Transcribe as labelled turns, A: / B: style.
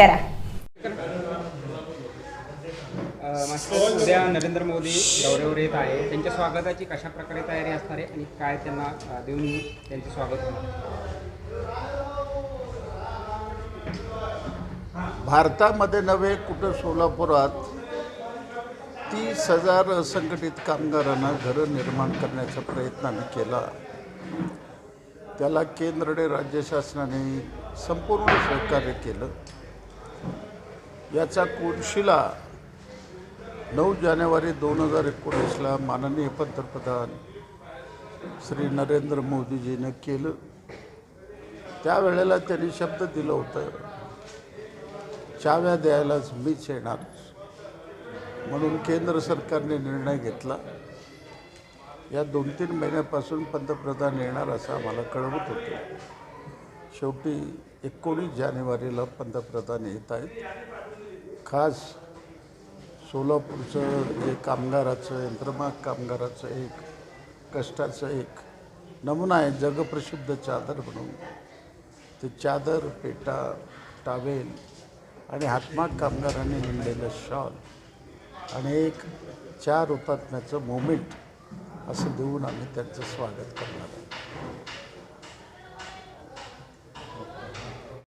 A: करा.
B: उद्या नरेंद्र मोदी दौऱ्यावर येत आहे. त्यांच्या स्वागताची कशा प्रकारे तयारी असणार आहे आणि काय त्यांना देऊन त्यांचे स्वागत होणार
C: भारतामध्ये नव्हे कुठं सोलापुरात तीस हजार असंघटित कामगारांना घरं निर्माण करण्याचा प्रयत्न आम्ही केला. त्याला केंद्र आणि राज्य शासनाने संपूर्ण सहकार्य केलं. याचा कोनशिला नऊ जानेवारी दोन हजार एकोणीसला माननीय पंतप्रधान श्री नरेंद्र मोदीजीनं केलं. त्यावेळेला त्यांनी शब्द दिलं होतं चाव्या द्यायलाच मीच येणार. म्हणून केंद्र सरकारने निर्णय घेतला. या दोन तीन महिन्यापासून पंतप्रधान येणार असं आम्हाला कळवत होते. शेवटी एकोणीस जानेवारीला पंतप्रधान येत आहेत. खास सोलापूरचं जे कामगाराचं यंत्रमाग कामगाराचं एक कष्टाचं एक नमुना आहे जगप्रसिद्ध चादर म्हणून. ते चादर पेटा टावेल आणि हातमाग कामगारांनी विणलेलं शॉल आणि एक चार हुतात्म्याचं मोमेंट असं देऊन आम्ही त्यांचं स्वागत करणार आहे